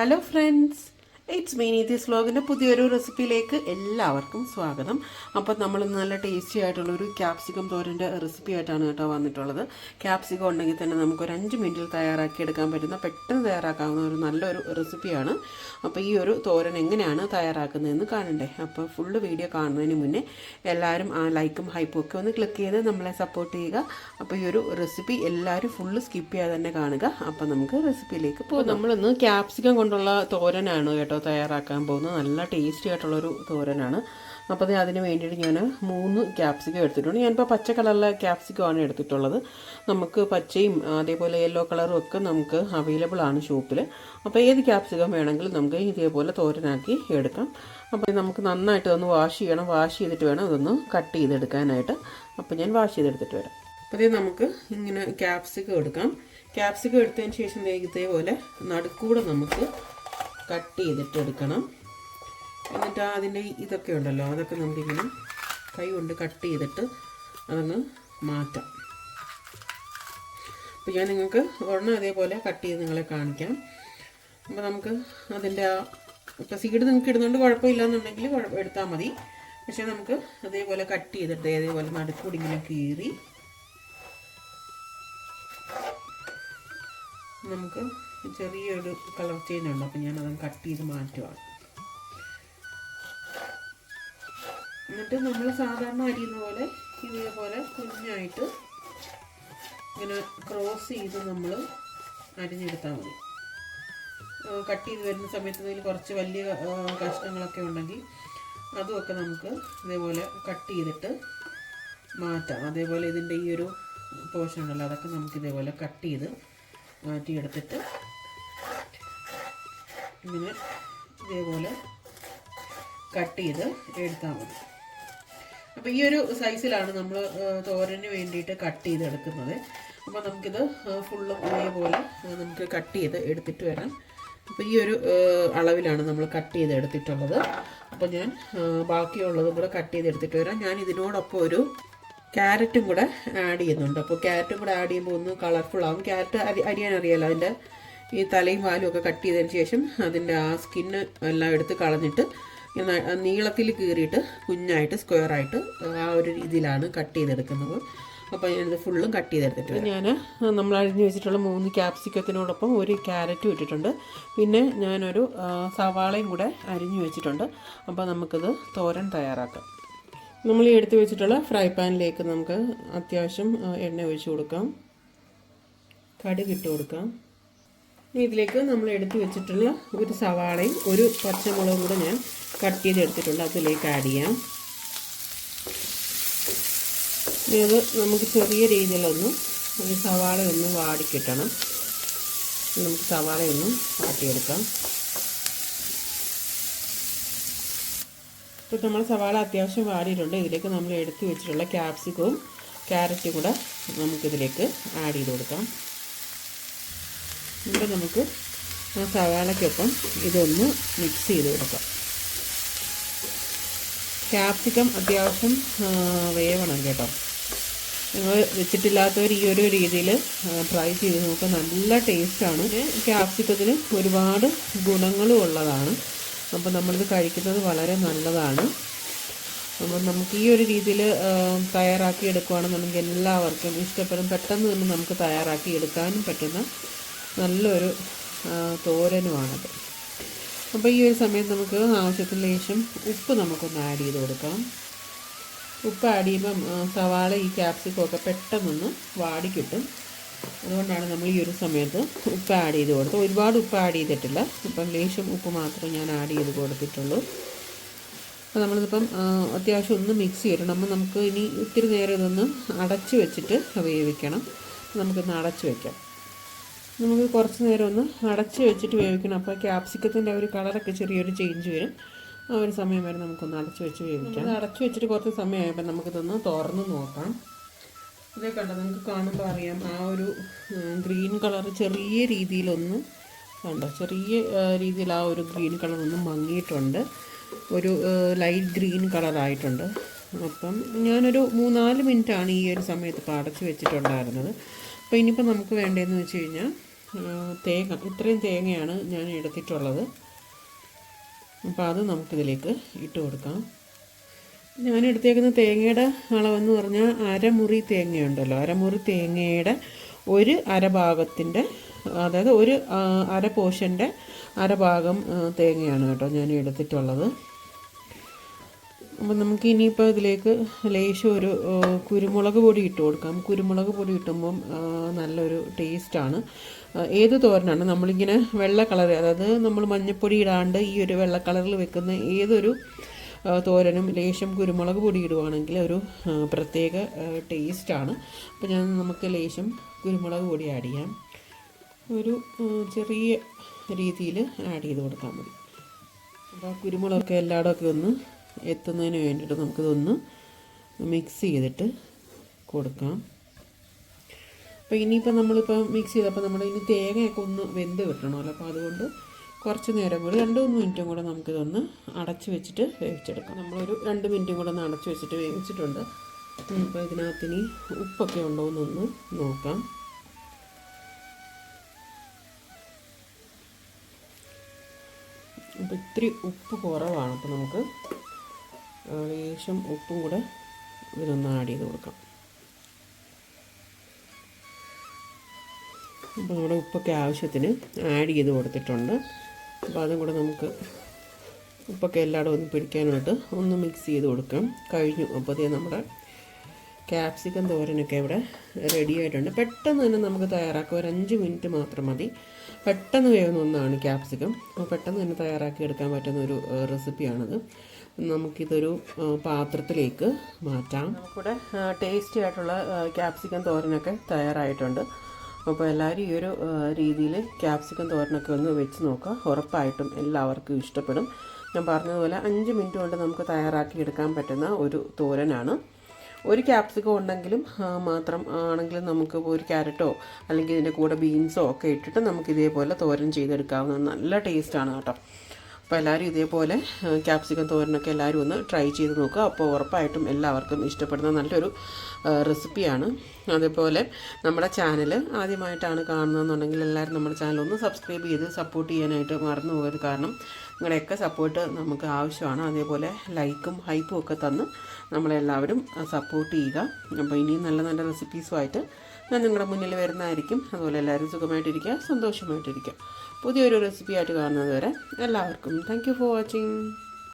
Hello friends It's mean this വ്ലോഗിന്റെ പുതിയൊരു റെസിപ്പിയിലേക്ക് എല്ലാവർക്കും സ്വാഗതം. അപ്പോൾ നമ്മൾ നല്ല ടേസ്റ്റി ആയിട്ടുള്ളൊരു ക്യാപ്സിക്കം തോരന്റെ റെസിപ്പി ആയിട്ടാണ് കേട്ടോ വന്നിട്ടുള്ളത്. ക്യാപ്സിക്കം ഉണ്ടെങ്കിൽ തന്നെ നമുക്ക് ഒരു അഞ്ച് മിനിറ്റിൽ തയ്യാറാക്കി എടുക്കാൻ പറ്റുന്ന പെട്ടെന്ന് തയ്യാറാക്കാവുന്ന ഒരു നല്ലൊരു റെസിപ്പിയാണ് അപ്പോൾ ഈ ഒരു തോരൻ എങ്ങനെയാണ് തയ്യാറാക്കുന്നതെന്ന് കാണണ്ടേ? അപ്പോൾ ഫുള്ള് വീഡിയോ കാണുന്നതിന് മുന്നേ എല്ലാവരും ആ ലൈക്കും ഹൈപ്പും ഒക്കെ ഒന്ന് ക്ലിക്ക് ചെയ്ത് നമ്മളെ സപ്പോർട്ട് ചെയ്യുക. അപ്പോൾ ഈ ഒരു റെസിപ്പി എല്ലാവരും ഫുള്ള് സ്കിപ്പ് ചെയ്യാതെ തന്നെ കാണുക. അപ്പോൾ നമുക്ക് റെസിപ്പിയിലേക്ക് പോകും. നമ്മളിന്ന് ക്യാപ്സിക്കം കൊണ്ടുള്ള തോരനാണ് കേട്ടോ തയ്യാറാക്കാൻ പോകുന്ന നല്ല ടേസ്റ്റി ആയിട്ടുള്ളൊരു തോരനാണ്. അപ്പോൾ അത് അതിന് വേണ്ടിയിട്ട് ഞാൻ മൂന്ന് ക്യാപ്സിക്കം എടുത്തിട്ടുണ്ട്. ഞാനിപ്പോൾ പച്ച കളറിലെ ക്യാപ്സിക്കമാണ് എടുത്തിട്ടുള്ളത്. നമുക്ക് പച്ചയും അതേപോലെ യെല്ലോ കളറും ഒക്കെ നമുക്ക് അവൈലബിൾ ആണ് ഷോപ്പിൽ അപ്പോൾ ഏത് ക്യാപ്സിക്കം വേണമെങ്കിലും നമുക്ക് ഇതേപോലെ തോരനാക്കി എടുക്കാം. അപ്പോൾ നമുക്ക് നന്നായിട്ട് ഒന്ന് വാഷ് ചെയ്യണം. വാഷ് ചെയ്തിട്ട് വേണം ഇതൊന്ന് കട്ട് ചെയ്തെടുക്കാനായിട്ട്. അപ്പോൾ ഞാൻ വാഷ് ചെയ്തെടുത്തിട്ട് വരാം. അപ്പോൾ ഇത് നമുക്ക് ഇങ്ങനെ ക്യാപ്സിക്കം എടുക്കാം. ക്യാപ്സിക്കം എടുത്തതിന് ശേഷം ഇതേപോലെ നടുക്കൂടെ നമുക്ക് കട്ട് ചെയ്തിട്ട് എടുക്കണം. എന്നിട്ട് അതിന്റെ ഇതൊക്കെ ഉണ്ടല്ലോ അതൊക്കെ നമുക്കിങ്ങനെ കൈ കൊണ്ട് കട്ട് ചെയ്തിട്ട് അതങ്ങ് മാറ്റാം. അപ്പോൾ ഞാൻ നിങ്ങൾക്ക് ഒരെണ്ണം അതേപോലെ കട്ട് ചെയ്ത് നിങ്ങളെ കാണിക്കാം. അപ്പോൾ നമുക്ക് അതിന്റെ ആ ഇപ്പോൾ സീഡ് നിങ്ങൾക്ക് ഇടുന്നുണ്ട് കുഴപ്പമില്ല എന്നുണ്ടെങ്കിൽ എടുത്താൽ മതി. പക്ഷേ നമുക്ക് അതേപോലെ കട്ട് ചെയ്തിട്ട് അതേപോലെ നടുക്കൂടി ഇങ്ങനെ കീറി നമുക്ക് ചെറിയൊരു കളർ ചേഞ്ച് ഉണ്ട് അപ്പം ഞാനത് കട്ട് ചെയ്ത് മാറ്റുവാണ്. എന്നിട്ട് നമ്മൾ സാധാരണ അരിയുന്ന പോലെ ഇതേപോലെ കുഞ്ഞായിട്ട് ഇങ്ങനെ ക്രോസ് ചെയ്ത് നമ്മൾ അരിഞ്ഞെടുത്താൽ മതി. കട്ട് ചെയ്ത് വരുന്ന സമയത്ത് ഇതിൽ കുറച്ച് വലിയ കഷ്ണങ്ങളൊക്കെ ഉണ്ടെങ്കിൽ അതുമൊക്കെ നമുക്ക് ഇതേപോലെ കട്ട് ചെയ്തിട്ട് മാറ്റാം. അതേപോലെ ഇതിന്റെ ഈ ഒരു പോർഷൻ ഉണ്ടല്ലോ അതൊക്കെ നമുക്ക് ഇതേപോലെ കട്ട് ചെയ്ത് മാറ്റിയെടുത്തിട്ട് ഇങ്ങനെ ഇതേപോലെ കട്ട് ചെയ്ത് എടുത്താൽ മതി. അപ്പോൾ ഈ ഒരു സൈസിലാണ് നമ്മൾ തോരന് വേണ്ടിയിട്ട് കട്ട് ചെയ്ത് എടുക്കുന്നത് അപ്പോൾ നമുക്കിത് ഫുള്ളും ഇതേപോലെ നമുക്ക് കട്ട് ചെയ്ത് എടുത്തിട്ട് വരാം. അപ്പോൾ ഈ ഒരു അളവിലാണ് നമ്മൾ കട്ട് ചെയ്ത് എടുത്തിട്ടുള്ളത്. അപ്പോൾ ഞാൻ ബാക്കിയുള്ളതും കൂടെ കട്ട് ചെയ്ത് എടുത്തിട്ട് വരാം. ഞാൻ ഇതിനോടൊപ്പം ഒരു ക്യാരറ്റും കൂടെ ആഡ് ചെയ്യുന്നുണ്ട്. അപ്പോൾ ക്യാരറ്റും കൂടെ ആഡ് ചെയ്യുമ്പോൾ ഒന്ന് കളർഫുൾ ആവും. ക്യാരറ്റ് അരി അരിയാൻ അറിയാലോ അതിന്റെ ഈ തലയും വാലും ഒക്കെ കട്ട് ചെയ്തതിന് ശേഷം അതിന്റെ ആ സ്കിന്ന് എല്ലാം എടുത്ത് കളഞ്ഞിട്ട് നീളത്തിൽ കീറിയിട്ട് കുഞ്ഞായിട്ട് സ്ക്വയറായിട്ട് ആ ഒരു രീതിയിലാണ് കട്ട് ചെയ്തെടുക്കുന്നത്. അപ്പോൾ ഞാനിത് ഫുള്ളും കട്ട് ചെയ്തെടുത്തിട്ട് ഞാൻ നമ്മൾ അരിഞ്ഞു വെച്ചിട്ടുള്ള മൂന്ന് ക്യാപ്സിക്കത്തിനോടൊപ്പം ഒരു ക്യാരറ്റും ഇട്ടിട്ടുണ്ട്. പിന്നെ ഞാനൊരു സവാളയും കൂടെ അരിഞ്ഞു വെച്ചിട്ടുണ്ട്. അപ്പോൾ നമുക്കിത് തോരൻ തയ്യാറാക്കാം. നമ്മൾ ഈ എടുത്ത് വെച്ചിട്ടുള്ള ഫ്രൈ പാനിലേക്ക് നമുക്ക് അത്യാവശ്യം എണ്ണ ഒഴിച്ചു കൊടുക്കാം. കടുക് ഇട്ട് കൊടുക്കാം. ഇതിലേക്ക് നമ്മൾ എടുത്തു വെച്ചിട്ടുള്ള ഒരു സവാളയും ഒരു പച്ചമുളകും കൂടെ ഞാൻ കട്ട് ചെയ്ത് എടുത്തിട്ടുണ്ട് അതിലേക്ക് ആഡ് ചെയ്യാം. ഇത് നമുക്ക് ചെറിയ രീതിയിലൊന്ന് ഒരു സവാള ഒന്ന് വാടിക്കിട്ടണം നമുക്ക് സവാളയൊന്ന് വാട്ടിയെടുക്കാം. ഇപ്പോൾ നമ്മൾ സവാള അത്യാവശ്യം വാടിയിട്ടുണ്ട്. ഇതിലേക്ക് നമ്മൾ എടുത്തു വെച്ചിട്ടുള്ള ക്യാപ്സിക്കവും ക്യാരറ്റും കൂടെ നമുക്കിതിലേക്ക് ആഡ് ചെയ്ത് കൊടുക്കാം. ഇവിടെ നമുക്ക് ആ സവാളയ്ക്കൊപ്പം ഇതൊന്ന് മിക്സ് ചെയ്ത് കൊടുക്കാം. ക്യാപ്സിക്കം അത്യാവശ്യം വേവണം കേട്ടോ. നിങ്ങൾ വെച്ചിട്ടില്ലാത്തവർ ഈ ഒരു രീതിയിൽ ട്രൈ ചെയ്ത് നോക്കുക നല്ല ടേസ്റ്റാണ് ക്യാപ്സിക്കത്തിന് ഒരുപാട് ഗുണങ്ങളും ഉള്ളതാണ്. അപ്പോൾ നമ്മളിത് കഴിക്കുന്നത് വളരെ നല്ലതാണ്. അപ്പം നമുക്ക് ഈ ഒരു രീതിയിൽ തയ്യാറാക്കി എടുക്കുകയാണെന്നുണ്ടെങ്കിൽ എല്ലാവർക്കും ഇഷ്ടപ്പെടും. പെട്ടെന്ന് തന്നെ നമുക്ക് തയ്യാറാക്കി എടുക്കാനും പറ്റുന്ന നല്ലൊരു തോരനുമാണത് അപ്പോൾ ഈ ഒരു സമയത്ത് നമുക്ക് ആവശ്യത്തിന് ലേശം ഉപ്പ് നമുക്കൊന്ന് ആഡ് ചെയ്ത് കൊടുക്കാം. ഉപ്പ് ആഡ് ചെയ്യുമ്പം സവാള ഈ ക്യാപ്സിക്കം ഒക്കെ പെട്ടെന്നൊന്ന് വാടിക്കിട്ടും. അതുകൊണ്ടാണ് നമ്മൾ ഈ ഒരു സമയത്ത് ഉപ്പ് ആഡ് ചെയ്ത് കൊടുത്തത്. ഒരുപാട് ഉപ്പ് ആഡ് ചെയ്തിട്ടില്ല. ഇപ്പം ലേശം ഉപ്പ് മാത്രമേ ഞാൻ ആഡ് ചെയ്ത് കൊടുത്തിട്ടുള്ളൂ. അപ്പോൾ നമ്മളിതിപ്പം അത്യാവശ്യം ഒന്ന് മിക്സ് ചെയ്യണം അപ്പം നമുക്ക് ഇനി ഒത്തിരി നേരം ഇതൊന്ന് അടച്ച് വെച്ചിട്ട് വേവിക്കണം. നമുക്കൊന്ന് അടച്ച് വെക്കാം. നമുക്ക് കുറച്ച് നേരം ഒന്ന് അടച്ച് വെച്ചിട്ട് വേവിക്കണം. അപ്പോൾ ക്യാപ്സിക്കത്തിന്റെ ഒരു കളറൊക്കെ ചെറിയൊരു ചേഞ്ച് വരും. ആ ഒരു സമയം വരെ നമുക്കൊന്ന് അടച്ച് വെച്ച് വേവിക്കാം. അടച്ച് വെച്ചിട്ട് കുറച്ച് സമയമായപ്പോൾ നമുക്കിതൊന്ന് തുറന്ന് നോക്കാം. ഇതേ കണ്ടോ? നമുക്ക് കാണുമ്പോൾ അറിയാം ആ ഒരു ഗ്രീൻ കളർ ചെറിയ രീതിയിലൊന്ന് കണ്ടോ? ചെറിയ രീതിയിൽ ആ ഒരു ഗ്രീൻ കളർ ഒന്ന് മങ്ങിയിട്ടുണ്ട്. ഒരു ലൈറ്റ് ഗ്രീൻ കളറായിട്ടുണ്ട് അപ്പം ഞാനൊരു മൂന്നാൽ മിനിറ്റാണ് ഈ ഒരു സമയത്ത് ഇപ്പോൾ അടച്ച് വെച്ചിട്ടുണ്ടായിരുന്നത്. അപ്പോൾ ഇനിയിപ്പോൾ നമുക്ക് വേണ്ടതെന്ന് വെച്ച് കഴിഞ്ഞാൽ തേങ്ങ. ഇത്രയും തേങ്ങയാണ് ഞാൻ എടുത്തിട്ടുള്ളത്. അപ്പോൾ അത് നമുക്കിതിലേക്ക് ഇട്ട് കൊടുക്കാം. ഞാൻ എടുത്തേക്കുന്ന തേങ്ങയുടെ അളവെന്ന് പറഞ്ഞാൽ അരമുറി തേങ്ങയുണ്ടല്ലോ. അരമുറി തേങ്ങയുടെ ഒരു അരഭാഗത്തിന്റെ അതായത് ഒരു അര പോർഷന്റെ അരഭാഗം തേങ്ങയാണ് കേട്ടോ ഞാൻ എടുത്തിട്ടുള്ളത്. അപ്പം നമുക്ക് ഇനിയിപ്പോൾ ഇതിലേക്ക് ലേശം ഒരു കുരുമുളക് പൊടി ഇട്ട് കൊടുക്കാം. കുരുമുളക് പൊടി ഇട്ടുമ്പം നല്ലൊരു ടേസ്റ്റാണ്. ഏത് തോരനാണ്? നമ്മളിങ്ങനെ വെള്ള കളർ അതായത് നമ്മൾ മഞ്ഞപ്പൊടി ഇടാണ്ട് ഈ ഒരു വെള്ള കളറിൽ വെക്കുന്ന ഏതൊരു തോരനും ലേശം കുരുമുളക് പൊടി ഇടുവാണെങ്കിൽ ഒരു പ്രത്യേക ടേസ്റ്റാണ്. അപ്പോൾ ഞാൻ നമുക്ക് ലേശം കുരുമുളക് പൊടി ആഡ് ചെയ്യാം. ഒരു ചെറിയ രീതിയിൽ ആഡ് ചെയ്ത് കൊടുത്താൽ മതി. അപ്പോൾ കുരുമുളകൊക്കെ എല്ലായിടമൊക്കെ ഒന്ന് എത്തുന്നതിന് വേണ്ടിയിട്ട് നമുക്കിതൊന്ന് മിക്സ് ചെയ്തിട്ട് കൊടുക്കാം. അപ്പോൾ ഇനിയിപ്പോൾ നമ്മളിപ്പോൾ മിക്സ് ചെയ്തപ്പോൾ നമ്മൾ ഇനി തേങ്ങയൊക്കെ ഒന്ന് വെന്ത് കിട്ടണമല്ലോ. അപ്പോൾ അതുകൊണ്ട് കുറച്ച് നേരം കൂടി രണ്ട് മൂന്ന് മിനിറ്റും കൂടെ നമുക്കിതൊന്ന് അടച്ച് വെച്ചിട്ട് വേവിച്ചെടുക്കാം. നമ്മളൊരു രണ്ട് മിനിറ്റും കൂടെ ഒന്ന് അടച്ച് വെച്ചിട്ട് വേവിച്ചിട്ടുണ്ട്. അപ്പോൾ ഇതിനകത്തിനി ഉപ്പൊക്കെ ഉണ്ടോ എന്നൊന്ന് നോക്കാം. അപ്പോൾ ഇത്തിരി ഉപ്പ് കുറവാണ്. അപ്പോൾ നമുക്ക് ലേശം ഉപ്പും കൂടെ ഇതിനൊന്ന് ആഡ് ചെയ്ത് കൊടുക്കാം. അപ്പോൾ നമ്മുടെ ഉപ്പൊക്കെ ആവശ്യത്തിന് ആഡ് ചെയ്ത് കൊടുത്തിട്ടുണ്ട്. അപ്പോൾ അതും കൂടെ നമുക്ക് ഉപ്പൊക്കെ എല്ലായിടും ഒന്ന് പിടിക്കാനായിട്ട് ഒന്ന് മിക്സ് ചെയ്ത് കൊടുക്കാം. കഴിഞ്ഞു. അപ്പോൾ അതേ നമ്മുടെ ക്യാപ്സിക്കം തോരനൊക്കെ ഇവിടെ റെഡി ആയിട്ടുണ്ട്. പെട്ടെന്ന് തന്നെ നമുക്ക് തയ്യാറാക്കാം. ഒരു അഞ്ച് മിനിറ്റ് മാത്രം മതി. പെട്ടെന്ന് വേവുന്ന ഒന്നാണ് ക്യാപ്സിക്കം അപ്പോൾ പെട്ടെന്ന് തന്നെ തയ്യാറാക്കി എടുക്കാൻ പറ്റുന്ന ഒരു റെസിപ്പിയാണത് നമുക്കിതൊരു പാത്രത്തിലേക്ക് മാറ്റാം. നമുക്കിവിടെ ടേസ്റ്റി ആയിട്ടുള്ള ക്യാപ്സിക്കം തോരനൊക്കെ തയ്യാറായിട്ടുണ്ട്. അപ്പോൾ എല്ലാവരും ഈ ഒരു രീതിയിൽ ക്യാപ്സിക്കം തോരനൊക്കെ ഒന്ന് വെച്ച് നോക്കുക ഉറപ്പായിട്ടും എല്ലാവർക്കും ഇഷ്ടപ്പെടും. ഞാൻ പറഞ്ഞതുപോലെ അഞ്ച് മിനിറ്റ് കൊണ്ട് നമുക്ക് തയ്യാറാക്കി എടുക്കാൻ പറ്റുന്ന ഒരു തോരനാണ്. ഒരു ക്യാപ്സിക്കം ഉണ്ടെങ്കിലും മാത്രം ആണെങ്കിലും നമുക്ക് ഒരു ക്യാരറ്റോ അല്ലെങ്കിൽ ഇതിന്റെ കൂടെ ബീൻസോ ഒക്കെ ഇട്ടിട്ട് നമുക്ക് ഇതേപോലെ തോരൻ ചെയ്തെടുക്കാവുന്ന നല്ല ടേസ്റ്റാണ് കേട്ടോ. അപ്പോൾ എല്ലാവരും ഇതേപോലെ ക്യാപ്സിക്കം തോരനൊക്കെ എല്ലാവരും ഒന്ന് ട്രൈ ചെയ്ത് നോക്കുക. അപ്പോൾ ഉറപ്പായിട്ടും എല്ലാവർക്കും ഇഷ്ടപ്പെടുന്ന നല്ലൊരു റെസിപ്പിയാണ് അതേപോലെ നമ്മുടെ ചാനൽ ആദ്യമായിട്ടാണ് കാണുന്നതെന്നുണ്ടെങ്കിൽ എല്ലാവരും നമ്മുടെ ചാനൽ ഒന്ന് സബ്സ്ക്രൈബ് ചെയ്ത് സപ്പോർട്ട് ചെയ്യാനായിട്ട് മറന്നു പോകരുത്. കാരണം നിങ്ങളുടെയൊക്കെ സപ്പോർട്ട് നമുക്ക് ആവശ്യമാണ്. അതേപോലെ ലൈക്കും ഹൈപ്പും ഒക്കെ തന്ന് നമ്മളെല്ലാവരും സപ്പോർട്ട് ചെയ്യുക. അപ്പോൾ ഇനിയും നല്ല നല്ല റെസിപ്പീസുമായിട്ട് ഞാൻ നിങ്ങളുടെ മുന്നിൽ വരുന്നതായിരിക്കും. അതുപോലെ എല്ലാവരും സുഖമായിട്ടിരിക്കുക സന്തോഷമായിട്ടിരിക്കുക. പുതിയൊരു റെസിപ്പിയായിട്ട് കാണുന്നത് വരെ എല്ലാവർക്കും താങ്ക് ഫോർ വാച്ചിങ്